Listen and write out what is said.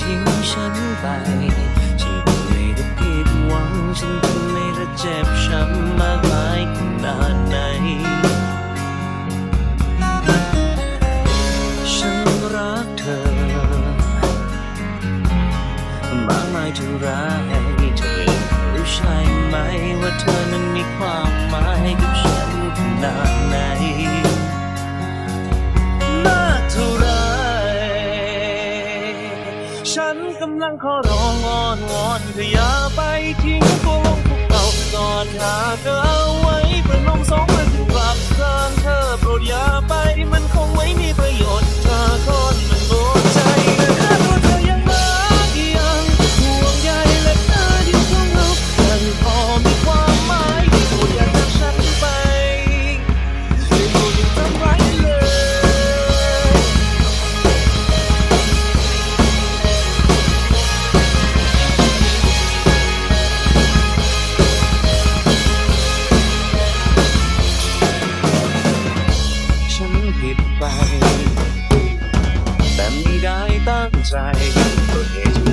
ทิ้งฉันไป ฉันคงไม่ได้ผิดหวัง ฉันคงไม่ได้เจ็บช้ำมากมายขนาดไหน ฉันรักเธอ มากมายเท่าไเธอรู้ใช่ไหมว่าเธอนั้นมีความหมายกับฉันางขอร้องอ้อนวอนเธออย่าไปทิ้งตัวลงพวกเรานอนหาเธอเอาไว้เพื่อนลงสองเพื่อนกลับ ผิดไป แต่ไม่ได้ตั้งใจตัวเอง